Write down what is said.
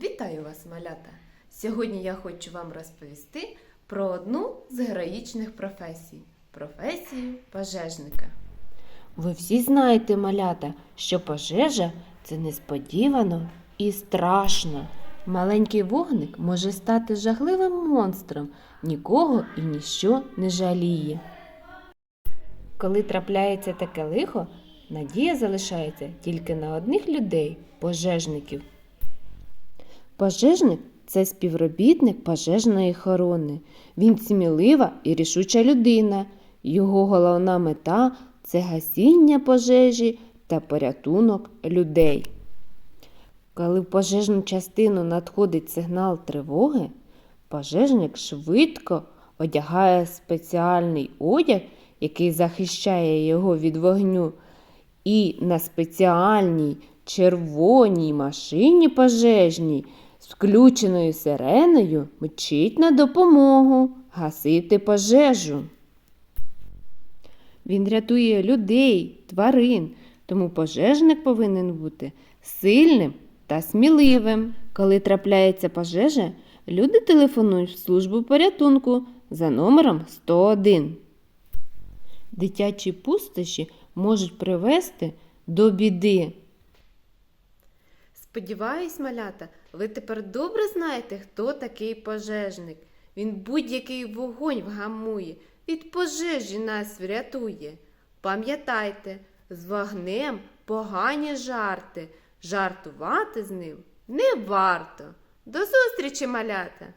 Вітаю вас, малята! Сьогодні я хочу вам розповісти про одну з героїчних професій професію пожежника. Ви всі знаєте, малята, що пожежа це несподівано і страшно. Маленький вогник може стати жахливим монстром, нікого і ніщо не жаліє. Коли трапляється таке лихо, надія залишається тільки на одних людей пожежників. Пожежник це співробітник пожежної охорони. Він смілива і рішуча людина. Його головна мета це гасіння пожежі та порятунок людей. Коли в пожежну частину надходить сигнал тривоги, пожежник швидко одягає спеціальний одяг, який захищає його від вогню, і на спеціальній червоній машині пожежній з включеною сиреною мчить на допомогу гасити пожежу. Він рятує людей, тварин, тому пожежник повинен бути сильним та сміливим. Коли трапляється пожежа, люди телефонують в службу порятунку за номером 101. Дитячі пустощі можуть привести до біди. Сподіваюсь, малята, ви тепер добре знаєте, хто такий пожежник. Він будь-який вогонь вгамує, від пожежі нас врятує. Пам'ятайте, з вогнем погані жарти. Жартувати з ним не варто. До зустрічі, малята!